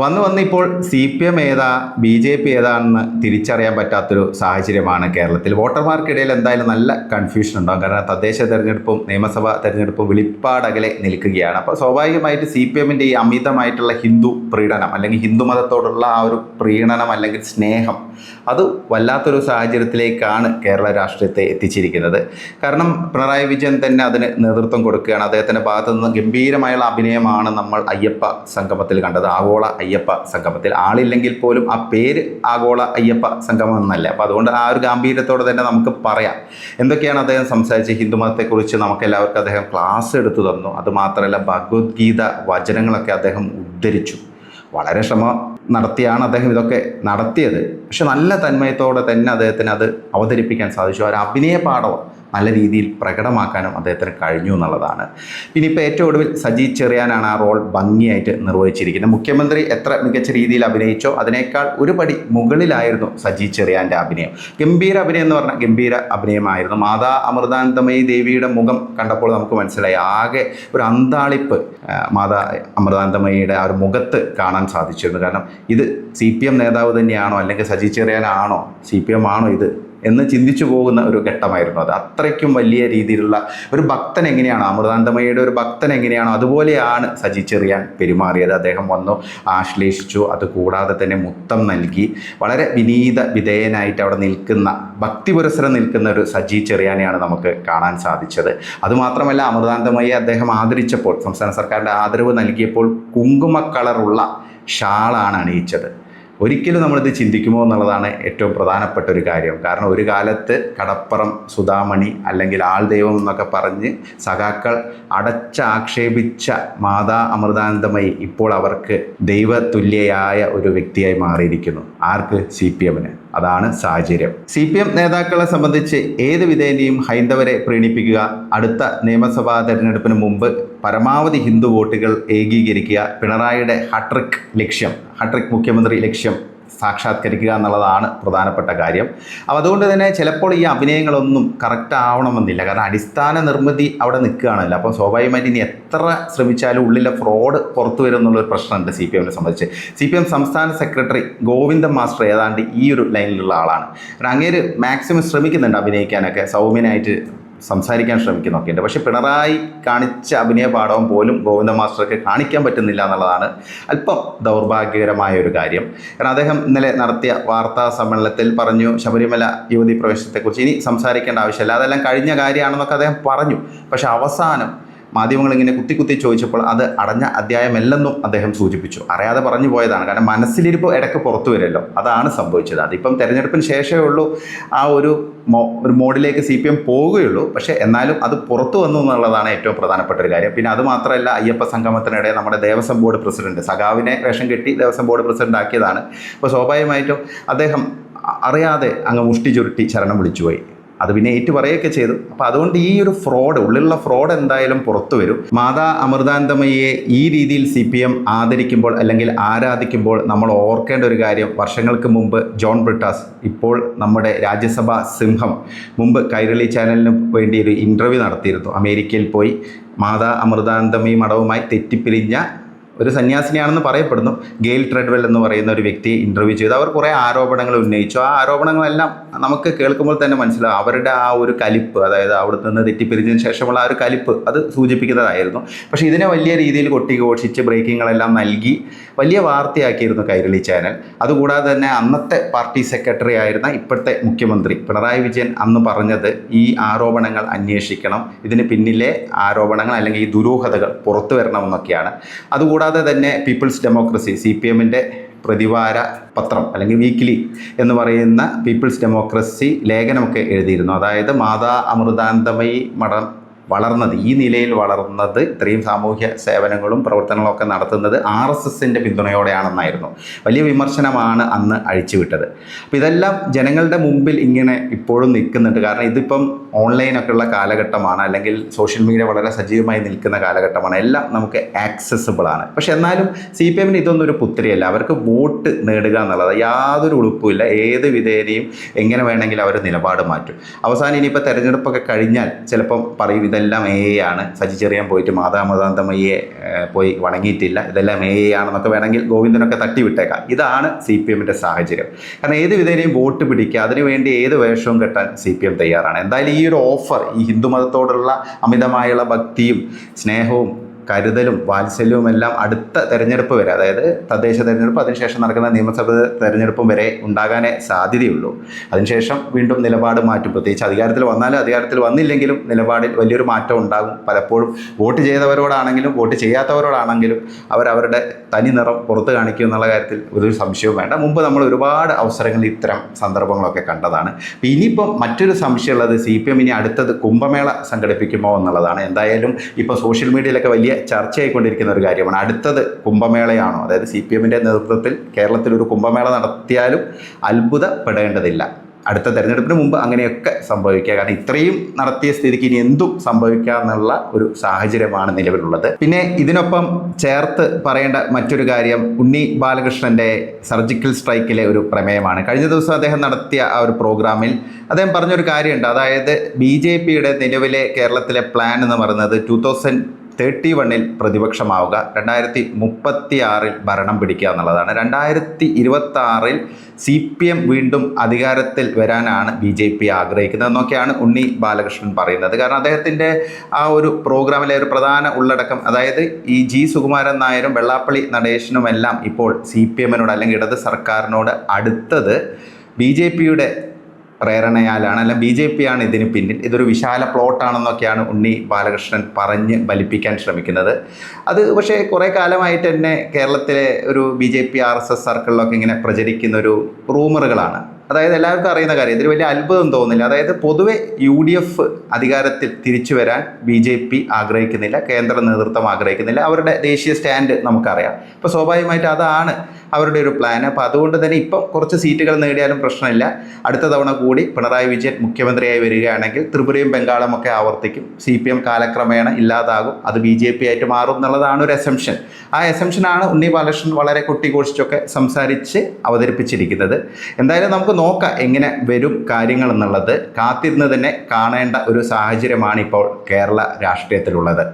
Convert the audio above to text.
വന്ന് വന്ന് ഇപ്പോൾ സി പി എം ഏതാ ബി ജെ പി ഏതാണെന്ന് തിരിച്ചറിയാൻ പറ്റാത്തൊരു സാഹചര്യമാണ് കേരളത്തിൽ. വോട്ടർമാർക്കിടയിൽ എന്തായാലും നല്ല കൺഫ്യൂഷൻ ഉണ്ടാകും. കാരണം തദ്ദേശ തെരഞ്ഞെടുപ്പും നിയമസഭാ തെരഞ്ഞെടുപ്പും വെളിപ്പാടകലെ നിൽക്കുകയാണ്. അപ്പോൾ സ്വാഭാവികമായിട്ട് സി പി എമ്മിന്റെ ഈ അമിതമായിട്ടുള്ള ഹിന്ദു പ്രീണനം അല്ലെങ്കിൽ ഹിന്ദു മതത്തോടുള്ള ആ ഒരു പ്രീണനം അല്ലെങ്കിൽ സ്നേഹം അത് വല്ലാത്തൊരു സാഹചര്യത്തിലേക്കാണ് കേരള രാഷ്ട്രീയത്തെ എത്തിച്ചിരിക്കുന്നത്. കാരണം പിണറായി വിജയൻ തന്നെ അതിന് നേതൃത്വം കൊടുക്കുകയാണ്. അദ്ദേഹത്തിന്റെ ഭാഗത്തു നിന്ന് ഗംഭീരമായുള്ള അഭിനയമാണ് നമ്മൾ അയ്യപ്പ സംഗമത്തിൽ കണ്ടത്. ആഗോള അയ്യപ്പ സംഗമത്തിൽ ആളില്ലെങ്കിൽ പോലും ആ പേര് ആഗോള അയ്യപ്പ സംഗമം എന്നല്ല. അപ്പോൾ അതുകൊണ്ട് ആ ഒരു ഗാംഭീര്യത്തോടെ തന്നെ നമുക്ക് പറയാം. എന്തൊക്കെയാണ് അദ്ദേഹം സംസാരിച്ച് ഹിന്ദുമതത്തെക്കുറിച്ച് നമുക്ക് എല്ലാവർക്കും അദ്ദേഹം ക്ലാസ് എടുത്തു തന്നു. അതുമാത്രമല്ല ഭഗവത്ഗീത വചനങ്ങളൊക്കെ അദ്ദേഹം ഉദ്ധരിച്ചു. വളരെ ശ്രമ നടത്തിയാണ് അദ്ദേഹം ഇതൊക്കെ നടത്തിയത്. പക്ഷെ നല്ല തന്മയത്തോടെ തന്നെ അദ്ദേഹത്തിന് അത് അവതരിപ്പിക്കാൻ സാധിച്ചു. ഒരു അഭിനയ പാഠം നല്ല രീതിയിൽ പ്രകടമാക്കാനും അദ്ദേഹത്തിന് കഴിഞ്ഞു എന്നുള്ളതാണ്. പിന്നെ ഇപ്പോൾ ഏറ്റവും ഒടുവിൽ സജി ചെറിയാനാണ് ആ റോൾ ഭംഗിയായിട്ട് നിർവഹിച്ചിരിക്കുന്നത്. മുഖ്യമന്ത്രി എത്ര മികച്ച രീതിയിൽ അഭിനയിച്ചോ അതിനേക്കാൾ ഒരു പടി മുകളിലായിരുന്നു സജി ചെറിയാന്റെ അഭിനയം. ഗംഭീര അഭിനയം എന്ന് പറഞ്ഞാൽ ഗംഭീര അഭിനയമായിരുന്നു. മാതാ അമൃതാനന്ദമയി ദേവിയുടെ മുഖം കണ്ടപ്പോൾ നമുക്ക് മനസ്സിലായി. ആകെ ഒരു അന്താളിപ്പ് മാതാ അമൃതാനന്ദമയിയുടെ ആ ഒരു മുഖത്ത് കാണാൻ സാധിച്ചിരുന്നു. കാരണം ഇത് സി പി എം നേതാവ് തന്നെയാണോ അല്ലെങ്കിൽ സജി ചെറിയാനാണോ സി പി എം ആണോ ഇത്? എന്ന് ചിന്തിച്ചു പോകുന്ന ഒരു ഘട്ടമായിരുന്നു അത്. അത്രയ്ക്കും വലിയ രീതിയിലുള്ള ഒരു ഭക്തൻ എങ്ങനെയാണ് അമൃതാന്തമയുടെ ഒരു ഭക്തൻ എങ്ങനെയാണോ അതുപോലെയാണ് സജി ചെറിയാൻ പെരുമാറിയത്. അദ്ദേഹം വന്നു ആശ്ലേഷിച്ചു. അത് കൂടാതെ തന്നെ മുത്തം നൽകി. വളരെ വിനീത വിധേയനായിട്ട് അവിടെ നിൽക്കുന്ന ഭക്തിപുരസരം നിൽക്കുന്ന ഒരു സജി ചെറിയാനെയാണ് നമുക്ക് കാണാൻ സാധിച്ചത്. അതുമാത്രമല്ല അമൃതാന്തമയെ അദ്ദേഹം ആദരിച്ചപ്പോൾ സംസ്ഥാന സർക്കാരിന്റെ ആദരവ് നൽകിയപ്പോൾ കുങ്കുമ കളറുള്ള ഷാളാണ് അണിയിച്ചത്. ഒരിക്കലും നമ്മളിത് ചിന്തിക്കുമോ എന്നുള്ളതാണ് ഏറ്റവും പ്രധാനപ്പെട്ട ഒരു കാര്യം. കാരണം ഒരു കാലത്ത് കടപ്പുറം സുധാമണി അല്ലെങ്കിൽ ആൾ ദൈവം എന്നൊക്കെ പറഞ്ഞ് സഖാക്കൾ അടച്ചാക്ഷേപിച്ച മാതാ അമൃതാനന്ദമയി ഇപ്പോൾ അവർക്ക് ദൈവതുല്യയായ ഒരു വ്യക്തിയായി മാറിയിരിക്കുന്നു. ആർക്ക്? സി പി എമ്മിന്. അതാണ് സാഹചര്യം. സി പി എം നേതാക്കളെ സംബന്ധിച്ച് ഏത് വിധേനയും ഹൈന്ദവരെ പ്രീണിപ്പിക്കുക. അടുത്ത നിയമസഭാ തെരഞ്ഞെടുപ്പിന് മുമ്പ് പരമാവധി ഹിന്ദു വോട്ടുകൾ ഏകീകരിക്കുക. പിണറായിയുടെ ഹട്രിക് ലക്ഷ്യം ഹട്രിക് മുഖ്യമന്ത്രി ലക്ഷ്യം സാക്ഷാത്കരിക്കുക എന്നുള്ളതാണ് പ്രധാനപ്പെട്ട കാര്യം. അപ്പോൾ അതുകൊണ്ട് തന്നെ ചിലപ്പോൾ ഈ അഭിനയങ്ങളൊന്നും കറക്റ്റ് ആവണമെന്നില്ല. കാരണം അടിസ്ഥാന നിർമ്മിതി അവിടെ നിൽക്കുകയാണല്ലോ. അപ്പോൾ സ്വാഭാവികമായിട്ട് ഇനി എത്ര ശ്രമിച്ചാലും ഉള്ളിലെ ഫ്രോഡ് പുറത്തു വരും എന്നുള്ളൊരു പ്രശ്നമുണ്ട് സി പി എമ്മിനെ സംബന്ധിച്ച്. സി പി എം സംസ്ഥാന സെക്രട്ടറി ഗോവിന്ദൻ മാസ്റ്റർ ഏതാണ്ട് ഈ ഒരു ലൈനിലുള്ള ആളാണ്. കാരണം അങ്ങേര് മാക്സിമം ശ്രമിക്കുന്നുണ്ട് അഭിനയിക്കാനൊക്കെ. സൗമ്യനായിട്ട് സംസാരിക്കാൻ ശ്രമിക്കുന്നൊക്കെ ഉണ്ട് പക്ഷേ പിണറായി കാണിച്ച അഭിനയ പാഠവും പോലും ഗോവിന്ദ മാസ്റ്റർക്ക് കാണിക്കാൻ പറ്റുന്നില്ല എന്നുള്ളതാണ് അല്പം ദൗർഭാഗ്യകരമായ ഒരു കാര്യം. കാരണം അദ്ദേഹം ഇന്നലെ നടത്തിയ വാർത്താ സമ്മേളനത്തിൽ പറഞ്ഞു ശബരിമല യുവതി പ്രവേശനത്തെക്കുറിച്ച് ഇനി സംസാരിക്കേണ്ട ആവശ്യമില്ല. അതെല്ലാം കഴിഞ്ഞ കാര്യമാണെന്നൊക്കെ അദ്ദേഹം പറഞ്ഞു. പക്ഷേ അവസാനം മാധ്യമങ്ങൾ ഇങ്ങനെ കുത്തി കുത്തി ചോദിച്ചപ്പോൾ അത് അടഞ്ഞ അധ്യായമല്ലെന്നും അദ്ദേഹം സൂചിപ്പിച്ചു. അറിയാതെ പറഞ്ഞു പോയതാണ്. കാരണം മനസ്സിലിരിപ്പ് ഇടയ്ക്ക് പുറത്തു വരല്ലോ അതാണ് സംഭവിച്ചത്. അതിപ്പം തെരഞ്ഞെടുപ്പിന് ശേഷമേ ഉള്ളൂ. ആ ഒരു ഒരു മോഡിലേക്ക് സി പി എം പോവുകയുള്ളൂ പക്ഷേ എന്നാലും അത് പുറത്തു വന്നു എന്നുള്ളതാണ് ഏറ്റവും പ്രധാനപ്പെട്ട ഒരു കാര്യം. പിന്നെ അത് മാത്രമല്ല അയ്യപ്പ സംഗമത്തിനിടെ നമ്മുടെ ദേവസ്വം ബോർഡ് പ്രസിഡന്റ് സഖാവിനെ വേഷം കെട്ടി ദേവസ്വം ബോർഡ് പ്രസിഡന്റ് ആക്കിയതാണ്. അപ്പോൾ സ്വാഭാവികമായിട്ടും അദ്ദേഹം അറിയാതെ അങ്ങ് മുഷ്ടി ചുരുട്ടി ശരണം വിളിച്ചുപോയി. അത് പിന്നെ ഏറ്റു പറയുകയൊക്കെ ചെയ്തു. അപ്പോൾ അതുകൊണ്ട് ഈ ഒരു ഫ്രോഡ് ഉള്ളിലുള്ള ഫ്രോഡ് എന്തായാലും പുറത്തു വരും. മാതാ അമൃതാനന്ദമയെ ഈ രീതിയിൽ സി പി എം ആദരിക്കുമ്പോൾ അല്ലെങ്കിൽ ആരാധിക്കുമ്പോൾ നമ്മൾ ഓർക്കേണ്ട ഒരു കാര്യം വർഷങ്ങൾക്ക് മുമ്പ് ജോൺ ബ്രിട്ടാസ് ഇപ്പോൾ നമ്മുടെ രാജ്യസഭാ സിംഹം മുമ്പ് കൈരളി ചാനലിന് വേണ്ടി ഒരു ഇന്റർവ്യൂ നടത്തിയിരുന്നു. അമേരിക്കയിൽ പോയി മാതാ അമൃതാനന്ദമയി മഠവുമായി തെറ്റിപ്പിരിഞ്ഞ ഒരു സന്യാസിനിയാണെന്ന് പറയപ്പെടുന്നു. ഗെയിൽ ട്രെഡ്വെൽ എന്ന് പറയുന്ന ഒരു വ്യക്തിയെ ഇന്റർവ്യൂ ചെയ്തു. അവർ കുറേ ആരോപണങ്ങൾ ഉന്നയിച്ചു. ആ ആരോപണങ്ങളെല്ലാം നമുക്ക് കേൾക്കുമ്പോൾ തന്നെ മനസ്സിലാവും. അവരുടെ ആ ഒരു കലിപ്പ് അതായത് അവിടുത്തെ നിന്ന് തെറ്റിപ്പിരിഞ്ഞതിന് ശേഷമുള്ള ആ ഒരു കലിപ്പ് അത് സൂചിപ്പിക്കുന്നതായിരുന്നു. പക്ഷേ ഇതിനെ വലിയ രീതിയിൽ കൊട്ടിഘോഷിച്ച് ബ്രേക്കിങ്ങുകളെല്ലാം നൽകി വലിയ വാർത്തയാക്കിയിരുന്നു കൈരളി ചാനൽ. അതുകൂടാതെ തന്നെ അന്നത്തെ പാർട്ടി സെക്രട്ടറി ആയിരുന്ന ഇപ്പോഴത്തെ മുഖ്യമന്ത്രി പിണറായി വിജയൻ അന്ന് പറഞ്ഞത് ഈ ആരോപണങ്ങൾ അന്വേഷിക്കണം. ഇതിന് പിന്നിലെ ആരോപണങ്ങൾ അല്ലെങ്കിൽ ഈ ദുരൂഹതകൾ പുറത്തു വരണമെന്നൊക്കെയാണ്. അതുകൂടാതെ തന്നെ പീപ്പിൾസ് ഡെമോക്രസി സി പി എമ്മിന്റെ പ്രതിവാര പത്രം അല്ലെങ്കിൽ വീക്കിലി എന്ന് പറയുന്ന പീപ്പിൾസ് ഡെമോക്രസി ലേഖനമൊക്കെ എഴുതിയിരുന്നു. അതായത് മാതാ അമൃതാനന്ദമയി മഠം വളർന്നത് ഈ നിലയിൽ വളർന്നത് ഇത്രയും സാമൂഹ്യ സേവനങ്ങളും പ്രവർത്തനങ്ങളും ഒക്കെ നടത്തുന്നത് ആർ എസ് എസിന്റെ പിന്തുണയോടെയാണെന്നായിരുന്നു. വലിയ വിമർശനമാണ് അന്ന് അഴിച്ചുവിട്ടത്. അപ്പോൾ ഇതെല്ലാം ജനങ്ങളുടെ മുമ്പിൽ ഇങ്ങനെ ഇപ്പോഴും നിൽക്കുന്നുണ്ട്. കാരണം ഇതിപ്പം ഓൺലൈനൊക്കെയുള്ള കാലഘട്ടമാണ് അല്ലെങ്കിൽ സോഷ്യൽ മീഡിയ വളരെ സജീവമായി നിൽക്കുന്ന കാലഘട്ടമാണ്. എല്ലാം നമുക്ക് ആക്സസിബിളാണ് പക്ഷെ എന്നാലും സി പി എമ്മിന് ഇതൊന്നും ഒരു പുത്തിരിയല്ല അവർക്ക് വോട്ട് നേടുക എന്നുള്ളത് യാതൊരു ഉളുപ്പുമില്ല ഏത് വിധേനയും എങ്ങനെ വേണമെങ്കിലും അവർ നിലപാട് മാറ്റും. അവസാനം ഇനിയിപ്പോൾ തെരഞ്ഞെടുപ്പൊക്കെ കഴിഞ്ഞാൽ ചിലപ്പം പറയും ഇതെല്ലാം എ ഐ ആണ്. സജി ചെറിയാൻ പോയിട്ട് മാതാമതാന്തമയ്യെ ഏഹ്, പോയി വണങ്ങിയിട്ടില്ല. ഇതെല്ലാം എ ഐ ആണെന്നൊക്കെ വേണമെങ്കിൽ ഗോവിന്ദനൊക്കെ തട്ടിവിട്ടേക്കാം ഇതാണ് സി പി എമ്മിന്റെ സാഹചര്യം. കാരണം ഏത് വിധേനയും വോട്ട് പിടിക്കുക അതിനുവേണ്ടി ഏത് വേഷവും കെട്ടാൻ സി പി എം തയ്യാറാണ്. എന്തായാലും ഈ ഒരു ഓഫർ ഈ ഹിന്ദുമതത്തോടുള്ള അമിതമായുള്ള ഭക്തിയും സ്നേഹവും കരുതലും വാത്സല്യവും എല്ലാം അടുത്ത തെരഞ്ഞെടുപ്പ് വരെ അതായത് തദ്ദേശ തെരഞ്ഞെടുപ്പ് അതിനുശേഷം നടക്കുന്ന നിയമസഭ തെരഞ്ഞെടുപ്പും വരെ ഉണ്ടാകാനേ സാധ്യതയുള്ളൂ. അതിനുശേഷം വീണ്ടും നിലപാട് മാറ്റും. പ്രത്യേകിച്ച് അധികാരത്തിൽ വന്നാലും അധികാരത്തിൽ വന്നില്ലെങ്കിലും നിലപാടിൽ വലിയൊരു മാറ്റം ഉണ്ടാകും. പലപ്പോഴും വോട്ട് ചെയ്തവരോടാണെങ്കിലും വോട്ട് ചെയ്യാത്തവരോടാണെങ്കിലും അവരവരുടെ തനി നിറം പുറത്ത് കാണിക്കും എന്നുള്ള കാര്യത്തിൽ ഒരു സംശയവും വേണ്ട. മുമ്പ് നമ്മൾ ഒരുപാട് അവസരങ്ങളിൽ ഇത്തരം സന്ദർഭങ്ങളൊക്കെ കണ്ടതാണ്. ഇനിയിപ്പം മറ്റൊരു സംശയമുള്ളത് സി പി എം ഇനി അടുത്തത് കുംഭമേള സംഘടിപ്പിക്കുമോ എന്നുള്ളതാണ്. എന്തായാലും ഇപ്പോൾ സോഷ്യൽ മീഡിയയിലൊക്കെ വലിയ ചർച്ചയായിക്കൊണ്ടിരിക്കുന്ന ഒരു കാര്യമാണ്. അടുത്തത് കുംഭമേളയാണോ? അതായത് സി പി എമ്മിന്റെ നേതൃത്വത്തിൽ കേരളത്തിൽ ഒരു കുംഭമേള നടത്തിയാലും അത്ഭുതപ്പെടേണ്ടതില്ല. അടുത്ത തെരഞ്ഞെടുപ്പിന് മുമ്പ് അങ്ങനെയൊക്കെ സംഭവിക്കുക. കാരണം ഇത്രയും നടത്തിയ സ്ഥിതിക്ക് ഇനി എന്തും സംഭവിക്കാമെന്നുള്ള ഒരു സാഹചര്യമാണ് നിലവിലുള്ളത്. പിന്നെ ഇതിനൊപ്പം ചേർത്ത് പറയേണ്ട മറ്റൊരു കാര്യം ഉണ്ണി ബാലകൃഷ്ണന്റെ സർജിക്കൽ സ്ട്രൈക്കിലെ ഒരു പ്രമേയമാണ്. കഴിഞ്ഞ ദിവസം അദ്ദേഹം നടത്തിയ ആ ഒരു പ്രോഗ്രാമിൽ അദ്ദേഹം പറഞ്ഞൊരു കാര്യമുണ്ട്. അതായത് ബി ജെ പിയുടെ നിലവിലെ കേരളത്തിലെ പ്ലാൻ എന്ന് പറയുന്നത് ടു തൗസൻഡ് തേർട്ടി വണ്ണിൽ പ്രതിപക്ഷമാവുക രണ്ടായിരത്തി മുപ്പത്തി ആറിൽ ഭരണം പിടിക്കുക എന്നുള്ളതാണ്. രണ്ടായിരത്തി ഇരുപത്തി ആറിൽ സി പി എം വീണ്ടും അധികാരത്തിൽ വരാനാണ് ബി ജെ പി ആഗ്രഹിക്കുന്നത്. എന്നൊക്കെയാണ് ഉണ്ണി ബാലകൃഷ്ണൻ പറയുന്നത്. കാരണം അദ്ദേഹത്തിന്റെ ആ ഒരു പ്രോഗ്രാമിലെ ഒരു പ്രധാന ഉള്ളടക്കം അതായത് ഈ ജി സുകുമാരൻ നായരും വെള്ളാപ്പള്ളി നടേശനുമെല്ലാം ഇപ്പോൾ സി പി എമ്മിനോട് അല്ലെങ്കിൽ ഇടത് സർക്കാരിനോട് അടുത്തത് ബി ജെ പിയുടെ പ്രേരണയാലാണ് അല്ല ബി ജെ പി ആണ് ഇതിന് പിന്നിൽ. ഇതൊരു വിശാല പ്ലോട്ടാണെന്നൊക്കെയാണ് ഉണ്ണി ബാലകൃഷ്ണൻ പറഞ്ഞ് ബലിപ്പിക്കാൻ ശ്രമിക്കുന്നത്. അത് പക്ഷേ കുറേ കാലമായിട്ട് തന്നെ കേരളത്തിലെ ഒരു B J P R S S സർക്കിളിലൊക്കെ ഇങ്ങനെ പ്രചരിക്കുന്ന ഒരു റൂമറുകളാണ്. അതായത് എല്ലാവർക്കും അറിയുന്ന കാര്യം ഇതിൽ വലിയ അത്ഭുതം തോന്നുന്നില്ല. അതായത് പൊതുവെ യു ഡി എഫ് അധികാരത്തിൽ തിരിച്ചു വരാൻ ബി ജെ പി ആഗ്രഹിക്കുന്നില്ല കേന്ദ്ര നേതൃത്വം ആഗ്രഹിക്കുന്നില്ല അവരുടെ ദേശീയ സ്റ്റാൻഡ് നമുക്കറിയാം. അപ്പോൾ സ്വാഭാവികമായിട്ട് അതാണ് അവരുടെ ഒരു പ്ലാൻ അപ്പോൾ അതുകൊണ്ട് തന്നെ ഇപ്പം കുറച്ച് സീറ്റുകൾ നേടിയാലും പ്രശ്നമില്ല. അടുത്ത തവണ കൂടി പിണറായി വിജയൻ മുഖ്യമന്ത്രിയായി വരികയാണെങ്കിൽ ത്രിപുരയും ബംഗാളും ഒക്കെ ആവർത്തിക്കും. സി പി എം കാലക്രമേണ ഇല്ലാതാകും. അത് ബി ജെ പി ആയിട്ട് മാറും എന്നുള്ളതാണ് ഒരു എസംഷൻ ആ എസംഷനാണ് ഉണ്ണി ബാലകൃഷ്ണൻ വളരെ കൊട്ടിഘോഷിച്ചൊക്കെ സംസാരിച്ച് അവതരിപ്പിച്ചിരിക്കുന്നത്. എന്തായാലും നമുക്ക് നോക്കാം എങ്ങനെ വരും കാര്യങ്ങൾ എന്നുള്ളത് കാത്തിരുന്ന് തന്നെ കാണേണ്ട ഒരു സാഹചര്യമാണ് ഇപ്പോൾ കേരള രാഷ്ട്രീയത്തിലുള്ളത്.